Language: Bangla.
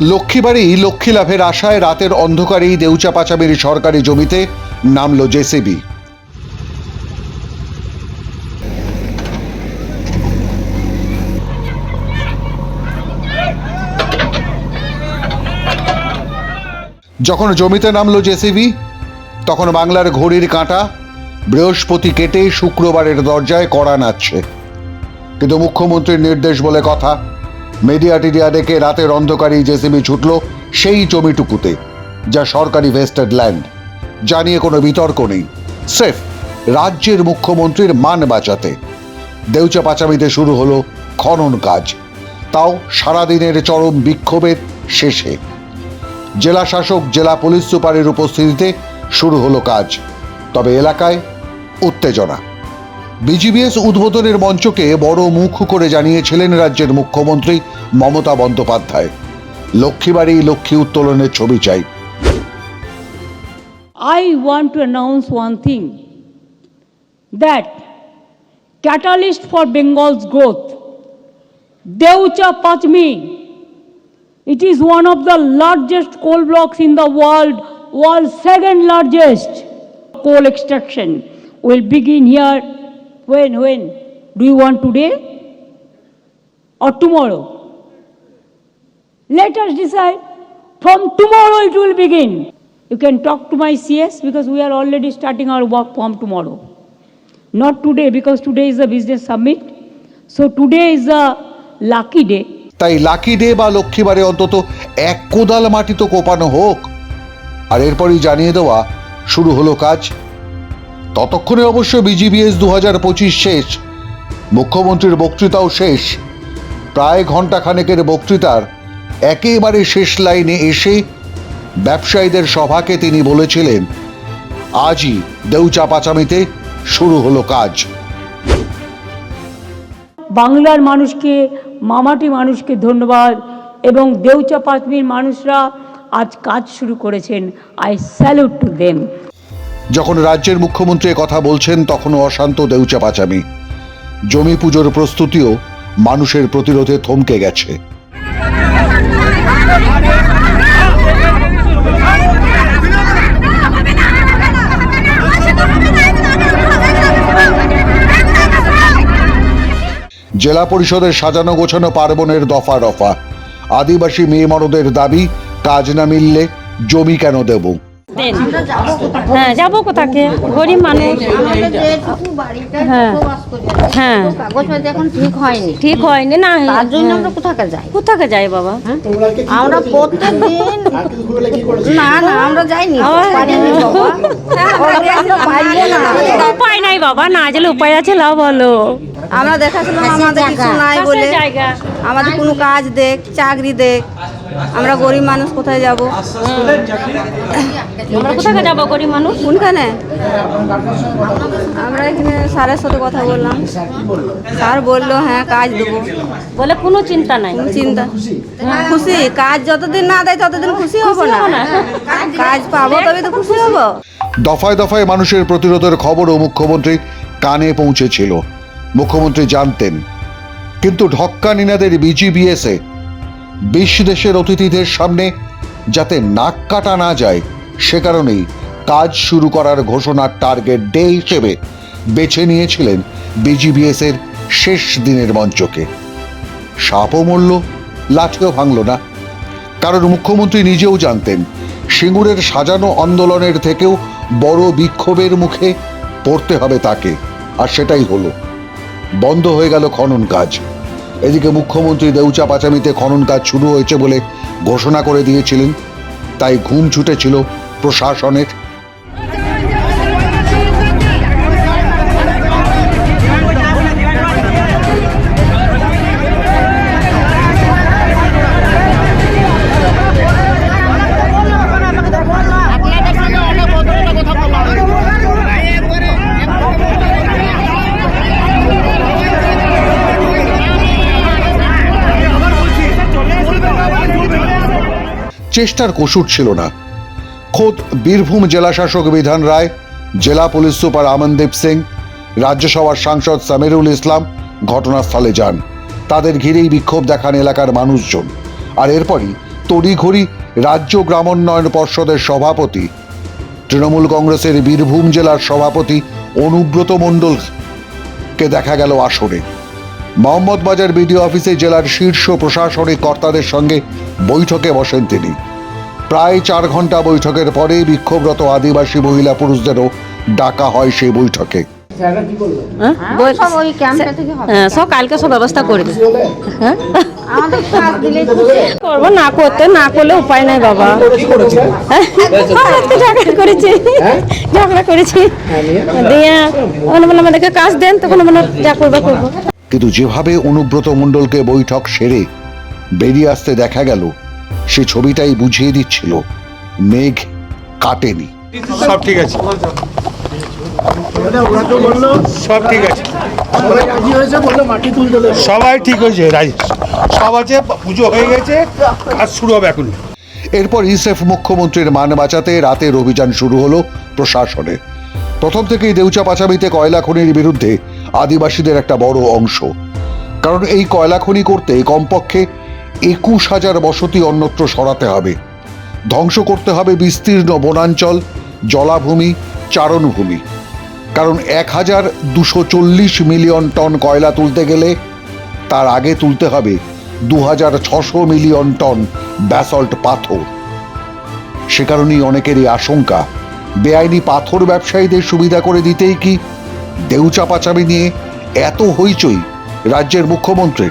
লক্ষ্মীবাড়ি লক্ষ্মী লাভের আশায় রাতের অন্ধকারেই দেউচা পাচামির সরকারি জমিতে নামলো জেসিবি। যখন জমিতে নামলো জেসিবি, তখন বাংলার ঘড়ির কাঁটা বৃহস্পতি কেটে শুক্রবারের দরজায় কড়া নাচছে। কিন্তু মুখ্যমন্ত্রীর নির্দেশ বলে কথা মিডিয়া টিডিয়া ডেকে রাতের অন্ধকারেই জেসিবি ছুটল সেই জমিটুকুতে, যা সরকারি ভেস্টেড ল্যান্ড। যা নিয়ে কোনো বিতর্ক নেই। স্রেফ রাজ্যের মুখ্যমন্ত্রীর মান বাঁচাতে। দেউচা পাচামিতে শুরু হলো খনন কাজ। তাও সারাদিনের চরম বিক্ষোভের শেষে। জেলা শাসক, জেলা পুলিশ সুপারের উপস্থিতিতে শুরু হলো কাজ। তবে এলাকায় উত্তেজনা। বিজিবিএস উদ্বোধনের মঞ্চকে বড় মুখ করে জানিয়েছিলেন রাজ্যের মুখ্যমন্ত্রী মমতা বন্দ্যোপাধ্যায়। লক্ষ্মীবাড়ি লক্ষ্মী উত্তোলনের ছবি চাই। I want to announce one thing that catalyst for Bengal's growth Deucha Pachami it is one of the largest coal blocks in the world world second largest coal extraction will begin here When, when? Do you want today or tomorrow? Let us decide. From tomorrow it will begin. You can talk to my CS because we are already starting our work from tomorrow. Not today because today is a business summit. So today is a lucky day. তাই লাকি ডে বা লক্ষ্মীবারে অন্তত এক কোদাল মাটি তো কোপানো হোক আর এরপরই জানিয়ে দেওয়া শুরু হলো কাজ ততক্ষণে অবশ্য বিজিবিএস দু হাজার পঁচিশ শেষ। মুখ্যমন্ত্রীর বক্তৃতাও শেষ। প্রায় ঘণ্টা খানেকের বক্তৃতার একেবারে শেষ লাইনে এসে ব্যবসায়ীদের সভাকে তিনি বলেছিলেন, আজই দেউচা পাচামিতে শুরু হলো কাজ। বাংলার মানুষকে, মামাটি মানুষকে ধন্যবাদ এবং দেউচা পাঁচমির মানুষরা আজ কাজ শুরু করেছেন। আই স্যালুট টু দেম যখন রাজ্যের মুখ্যমন্ত্রী কথা বলছেন, তখনও অশান্ত দেউচা পাচামি জমি পুজোর প্রস্তুতিও মানুষের প্রতিরোধে থমকে গেছে। জেলা পরিষদের সাজানো গোছানো পার্বণের দফা রফা। আদিবাসী মেয়ে মরদের দাবি, কাজ না মিললে জমি কেন দেব? দেন। হ্যাঁ যাব কোথাকে গরিব মানুষ। হ্যাঁ। হ্যাঁ। ঠিক হয়নি। ঠিক হয়নি না তার জন্য আমরা কোথাকে যাই? কোথাকে যাই বাবা? আমরা প্রত্যেক না না আমরা যাইনি। উপায় নাই বাবা না গেলে উপায় আছে লাভ বলো। আমরা দেখাছিলাম আমাদের কিছু নাই বলে। আমাদের কোনো কাজ দেখ চাকরি দেখ। আমরা গরিব মানুষ কোথায় যাব? আমরা কোথাকে যাব গরিব মানুষ? কোনখানে? আমরা এখানে স্যারের সাথে কথা বললাম। স্যার বলল হ্যাঁ কাজ দেবো। বলে কোনো চিন্তা নাই। চিন্তা। খুশি? কাজ যতদিন না দেয় ততদিন খুশি হব না। কাজ পাবো তবে তো খুশি হব। দফায় দফায় মানুষের প্রতিরোধের খবরও মুখ্যমন্ত্রী কানে পৌঁছেছিল। মুখ্যমন্ত্রী জানতেন কিন্তু ঢক্কানিনাদের বিজিবিএসে বিশ দেশের অতিথিদের সামনে যাতে নাক কাটা না যায়, সে কারণেই কাজ শুরু করার ঘোষণার টার্গেট ডে হিসেবে বেছে নিয়েছিলেন বিজিবিএস এর শেষ দিনের মঞ্চকে। সাপও মরল, লাঠিও ভাঙল না। কারণ মুখ্যমন্ত্রী নিজেও জানতেন, সিঙ্গুরের সাজানো আন্দোলনের থেকেও বড় বিক্ষোভের মুখে পড়তে হবে তাকে, আর সেটাই হলো। বন্ধ হয়ে গেল খনন কাজ। এদিকে মুখ্যমন্ত্রী দেউচা পাচামিতে খনন কাজ শুরু হয়েছে বলে ঘোষণা করে দিয়েছিলেন। তাই ঘুম ছুটেছিল প্রশাসনের চেষ্টার কসুর ছিল না। খোদ বীরভূম জেলা শাসক বিধান রায়, জেলা পুলিশ সুপার আমনদীপ সিং, রাজ্যসভার সাংসদ সামিরুল ইসলাম ঘটনাস্থলে যান। তাদের ঘিরেই বিক্ষোভ দেখান এলাকার মানুষজন। আর এরপরই তড়িঘড়ি রাজ্য গ্রামোন্নয়ন পর্ষদের সভাপতি, তৃণমূল কংগ্রেসের বীরভূম জেলার সভাপতি অনুব্রত মণ্ডলকে দেখা গেল আসরে। মোহাম্মদবাজার বিডিও অফিসে জেলার শীর্ষ প্রশাসনিক কর্তাদের সঙ্গে বৈঠকে বসেন তিনি। প্রায় চার ঘণ্টা বৈঠকের পরে বিক্ষোভরত আদিবাসী মহিলা পুরুষদেরও ডাকা হয় সেই বৈঠকে। সব ওই ক্যাম্পে থেকে হবে। হ্যাঁ, সব কালকে সব ব্যবস্থা করবে হ্যাঁ? আমাদের কাজ দিলে করব না করতে না করলে উপায় নাই বাবা। হ্যাঁ, ঝগড়া করেছি। ঝগড়া করেছি। দিয়ে ওখানে আমাদেরকে কাজ দেন তখন বলে যা করব করব। কিন্তু যেভাবে অনুব্রত মণ্ডলকে বৈঠক সেরে বেরিয়ে আসতে দেখা গেল সে ছবিটাই বুঝিয়ে দিচ্ছিল মেঘ কাটেনি। সব ঠিক আছে। সব ঠিক আছে। সবাই ঠিক হয়েছে সব আছে পুজো হয়ে গেছে কাজ শুরু হবে এখন এরপর ইসেফ মুখ্যমন্ত্রীর মান বাঁচাতে রাতের অভিযান শুরু হলো প্রশাসনে। প্রথম থেকেই দেউচা পাচামিতে কয়লা খনির বিরুদ্ধে আদিবাসীদের একটা বড় অংশ। কারণ এই কয়লা খনি করতে কমপক্ষে একুশ হাজার বসতি অন্যত্র সরাতে হবে। ধ্বংস করতে হবে বিস্তীর্ণ বনাঞ্চল, জলাভূমি, চারণভূমি। কারণ এক হাজার দুশো চল্লিশ মিলিয়ন টন কয়লা তুলতে গেলে তার আগে তুলতে হবে দু হাজার ছশো মিলিয়ন টন ব্যাসল্ট পাথর। সে কারণেই অনেকেরই আশঙ্কা, বেআইনি পাথর ব্যবসায়ীদের সুবিধা করে দিতেই কি দেউচা পাচামি নিয়ে এত হইচই রাজ্যের মুখ্যমন্ত্রীর?